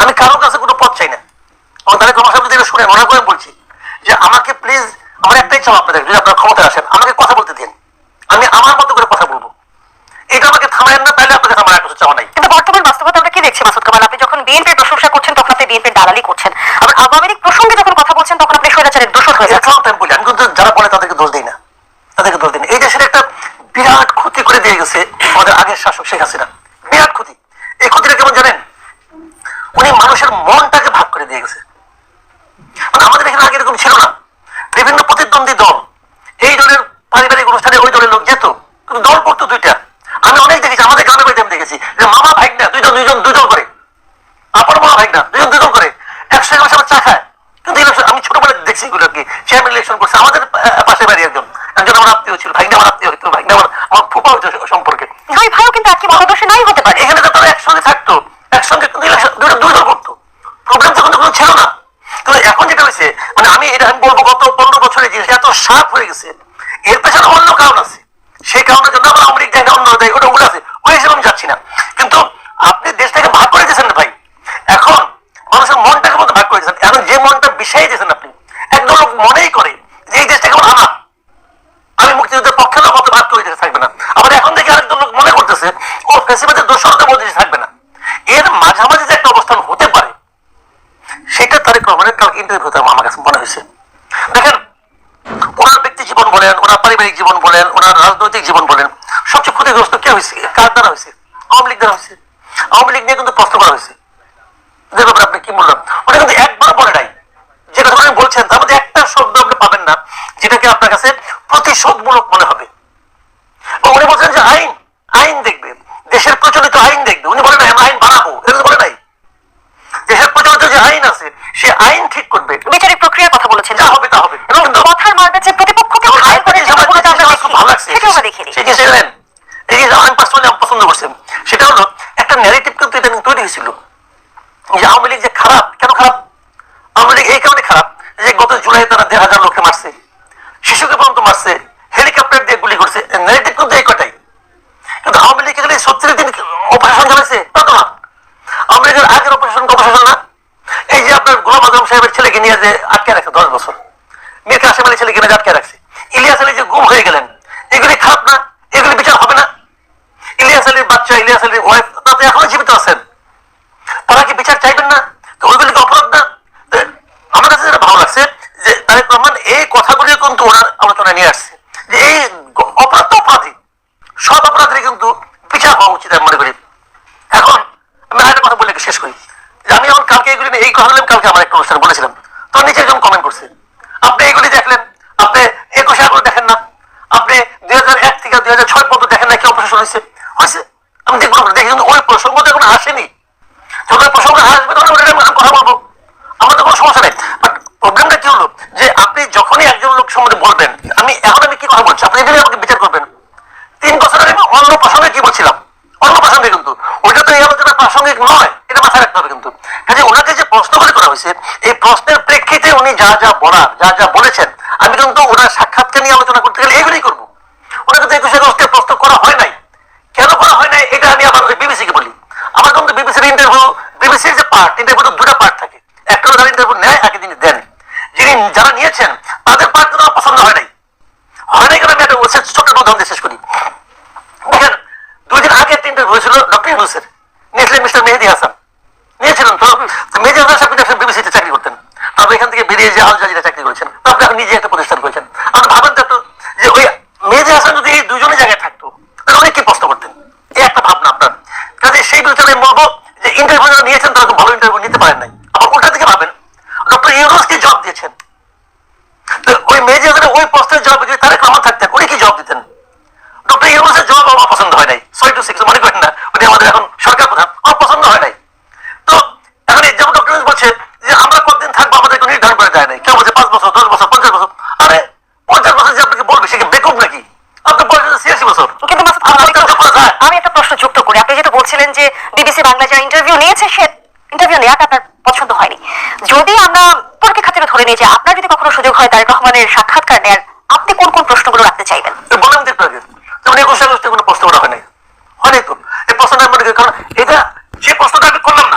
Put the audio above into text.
আমি কারোর কাছে কোনো পথ চাই না। এবং তাদের আমার সামনে থেকে শুনে মনে করে বলছি যে আমাকে প্লিজ আমার একটাই চাও আপনাদের যদি আপনার ক্ষমতায় আসেন আমাকে কথা বলতে দিন। আমি আমার মতো করে কথা বলব। এটা আমাকে থামায়েন না তাহলে আপনাদের আমার কিছু চাওয়া নাই। কিন্তু বর্তমান বাস্তবতা আমরা কি দেখছি মাসুদ কামাল? আপনি যখন বিএনপির প্রশংসা করছেন তখন আপনি বিএনপির দালালি করছেন। আবার আওয়ামী লীগ প্রসঙ্গে যখন কথা বলছেন তখন আপনি স্বৈরাচারের দোষর হয়ে যাচ্ছেন। আমি বলি আমি কিন্তু যারা বলে তাদেরকে দোষ দিই না। তাদেরকে দোষ দিই না। এই দেশের একটা বিরাট ক্ষতি করে দিয়ে গেছে আমাদের আগের শাসক শেখ হাসিনা বিরাট ক্ষতি এই ক্ষতিটা কেমন জানেন উনি মানুষের মনটাকে ভাগ করে দিয়ে গেছে। আমাদের এখানে আগে এরকম ছিল না। বিভিন্ন প্রতিদ্বন্দ্বী দল, এই দলের পারিবারিক অনুষ্ঠানে ওই দলের লোক যেত, কিন্তু দল করতো দুইটা। আমি অনেক দেখেছি, আমাদের গ্রামে বাড়িতে আমি দেখেছি, যে মামা ভাই না দুইজন দুইজন দুইজন করে। আপন মামা ভাই না দুজন দুজন করে। একশো এক মাসে চা খায়। কিন্তু আমি ছোটবেলা দেখছি এগুলো কি। চেয়ারম্যান ইলেকশন করছে। আমাদের পাশে বাড়ি একজন। একজন আমার আত্মীয় ছিল ভাইনা আমার আত্মীয় হইতো ভাইনা আমার আমার ফুপা হইতো সম্পর্কে। দুই ভাইও কিন্তু একই মতাদর্শে নাই হতে পারে এখানে তো তারা একসঙ্গে থাকতো একসঙ্গে কিন্তু ইলেকশন দুইটা দুই দল করতো প্রবলেম তখন তো কোনো ছিল না কিন্তু এখন যেটা হয়েছে মানে আমি এটা আমি বলব গত পনেরো বছরের সাপ হয়ে গেছে। এর পেছনে অন্য কারণ আছে। সেই কারণের জন্য আমার আমরিক দেয় না অন্য দেয় ওটা ওগুলো আছে। ওই হিসেবে আমি যাচ্ছি না। কিন্তু আপনি দেশটাকে ভাগ করে দিয়েছেন ভাই। এখন মানুষের মনটাকে মতো ভাগ করে দিয়েছেন। এখন যে মনটা বিষাই দিয়েছেন আপনি, একদম লোক মনেই করে যে এই দেশটাকে আমার আমি মুক্তিযুদ্ধের পক্ষে না মতো ভাগ করে দিতে থাকবে না। আবার এখন দেখে আরেকজন লোক মনে করতেছে, ও ফেসিবাদের দোষরদের মধ্যে থাকবে না এর মাঝামাঝি যে একটা অবস্থান হতে পারে সেটা তারেক রহমানের কাল ইন্টারভিউতে আমার কাছে মনে হয়েছে দেখেন ওনার ব্যক্তি জীবন বলেন ওনার পারিবারিক জীবন বলেন, ওনার রাজনৈতিক জীবন বলেন, সবচেয়ে ক্ষতিগ্রস্ত কে হয়েছে? কার দ্বারা হয়েছে? আওয়ামী লীগ দ্বারা হয়েছে। আওয়ামী লীগ নিয়ে কিন্তু প্রশ্ন করা হয়েছে। যে ব্যাপারে আপনি কি বললাম ওটা কিন্তু একবার বলে নাই। যে কথা আপনি বলছেন, তার মধ্যে একটা শব্দ আপনি পাবেন না, যেটাকে আপনার কাছে প্রতিশোধমূলক মনে হবে। উনি বলছেন যে আইন আইন দেখবে। দেশের প্রচলিত আইন দেখবে। উনি বলেন আমি আইন বানাবো। এটা বলে নাই। দেশের প্রচলিত যে আইন আছে, সে আইন ঠিক করবে। বিচারিক প্রক্রিয়ার কথা বলেছেন যা হবে তা হবে এবং কিন্তু কথার মারবে যে প্রতিপক্ষকে এবং ঘায়েল করে আরেকটা জিনিস আমার- যেটা বলেছে আমরা জিনিস আমার খুব ভালো লাগছে সেটাও আমরা দেখিনি সেই জিনিসটা জানেন? এই জিনিস আমি পার্সোনালি পছন্দ করছি সেটা হলো একটা এটা নিয়ে তৈরি হয়েছিল। যে আওয়ামী লীগ যে খারাপ, কেন খারাপ? আওয়ামী লীগ এই কারণে খারাপ যে গত জুলাই তারা দেড় হাজার লোককে মারছে, শিশুকে পর্যন্ত মারছে, হেলিকপ্টার দিয়ে গুলি করছে ন্যারেটিভ কিন্তু এই কটাই। কিন্তু আওয়ামী লীগ এখানে সত্তর দিন অপারেশন চালাইছে, তা তো না। আওয়ামী লীগের আগের অপারেশন অপারেশন না। এই যে আপনার গোলাম আজম সাহেবের ছেলেকে নিয়ে যে আটকে রাখছে দশ বছর। মীর কাসেম আলী ছেলেকে নিয়ে আটকে রাখছে ইলিয়াস আলী যে গুম হয়ে গেলেন এগুলি খারাপ না এগুলি বিচার হবে না ইলিয়াস আলীর বাচ্চা ইলিয়াস আলীর ওয়াইফ তাতে এখনও জীবিত আছেন। তারা কি বিচার চাইবেন না? ওইগুলি কি অপরাধ না? আমার কাছে যেটা ভালো লাগছে যে তারেক রহমান এই কথাগুলি কিন্তু ওনার আলোচনায় নিয়ে আসছে। যে এই অপরাধ তো অপরাধী। সব অপরাধের কিন্তু বিচার হওয়া উচিত মনে করি। এখন আমি আরেকটা কথা বলে শেষ করি। যে আমি এখন কালকে এইগুলি এই কথাগুলি আমি কালকে আমার একটা অনুষ্ঠানে বলেছিলাম। তো নিচে একজন কমেন্ট করছে। আপনি এইগুলি দেখলেন? আপনি একুশে আগস্ট দেখেন না? আপনি দুই হাজার এক থেকে দুই হাজার ছয় পর্যন্ত দেখেন না কি অপারেশন হয়েছে? হয়েছে? আমি দেখব দেখি। কিন্তু ওই প্রসঙ্গ তো এখন আসেনি। যখন প্রসঙ্গ আসবে তখন ওটা নিয়ে আমি কথা বলব। আমার তো কোনো সমস্যা নেই। বাট প্রবলেমটা কি হলো? যে আপনি যখনই একজন লোক সম্বন্ধে বলবেন, আমি এখন আমি কি কথা বলছি? আপনি এখানে আমাকে বিচার করবেন। তিন বছর আগে অন্য প্রসঙ্গে কি বলছিলাম? অন্য প্রসঙ্গে কিন্তু। ওইটা তো এই আলোচনা প্রাসঙ্গিক নয়, এটা মাথায় রাখতে হবে কিন্তু। কাজে ওনাকে যে প্রশ্ন প্রশ্নগুলি করা হয়েছে, এই প্রশ্নের প্রেক্ষিতে উনি যা যা বলার, যা যা বলেছেন, আমি কিন্তু ওনার সাক্ষাৎকে নিয়ে আলোচনা করতে গেলে এগুলোই করব ওনাকে তো একুশে আগস্টে প্রশ্ন করা হয় নাই কেন করা হয় নাই এটা আমি আবার ওই বিবিসিকে বলি আমার কিন্তু বিবিসির ইন্টারভিউ পার্ট ইন্টারভিউ দুটো পার্ট থাকে। একটা হলো নেয় আগে তিনি দেন। যিনি যারা নিয়েছেন, তাদের পার্ট কিন্তু পছন্দ হয় নাই। হয় নাই কেন? আমি একটা ওসে ছোট একটা উদাহরণ শেষ করি। দেখেন দুই দিন আগে ইন্টারভিউ হয়েছিল ডক্টর ইউনুসের। নিয়েছিলেন মিস্টার মেহেদি হাসান। নিয়েছিলেন তো? মেহেদি হাসান বিবিসিতে চাকরি করতেন। তারপর এখান থেকে বেরিয়ে যে আল জাজিরা চাকরি করেছেন। তারপরে নিজে একটা প্রতিষ্ঠান করেছেন আপনি ভাবেন তো একটু যে ওই মেহেদি হাসান যদি এই দুজনের জায়গায় থাকতো তাহলে অনেক কি প্রশ্ন করতেন এই একটা ভাবনা আপনার কাজে সেই বিবেচনায় আমি বলব যে ইন্টারভিউ যারা নিয়েছেন তারা খুব ভালো ইন্টারভিউ নিতে পারেন নাই আবার উল্টা থেকে ভাবেন ডক্টর ইউনুসকে জব দিয়েছেন। ওই হাসানের ওই পোস্টের জব যদি তারেক রহমান থাকতেন উনি কি জব দিতেন? ডক্টর ইউনুসের জবাব আমার পছন্দ হয় নাই। সরি টু সিক্স মনে করেন না। উনি আমাদের এখন সরকার প্রধান আমার পছন্দ হয় নাই। তো এখন যেমন ডক্টর ইউনুস বলছে যে আমরা কতদিন থাকব আমাদের কোনো নির্ধারণ করা যায় নাই। কেউ বলছে পাঁচ বছর দশ বছর পঞ্চাশ বছর। আরে পঞ্চাশ বছর যে আপনাকে বলবে সে কি বেকুব নাকি? আপনার বয়স ছিয়াশি বছর। কিন্তু আমি একটা প্রশ্ন যুক্ত করি। আপনি যেটা বলছিলেন যে বিবিসি বাংলা যারা ইন্টারভিউ নিয়েছে সে ইন্টারভিউ নেওয়াটা আপনার পছন্দ হয়নি। যদি আমরা ধরে নিয়ে যে আপনার যদি কখনো সুযোগ হয় তারেক রহমানের সাক্ষাৎকার নেন আপনি কোন কোন প্রশ্নগুলো রাখতে চাইবেন? বললাম কোনো প্রশ্ন করা নেই অনেক তো। এই প্রশ্নটা মানে কারণ এটা সেই প্রশ্নটা আমি করলাম না।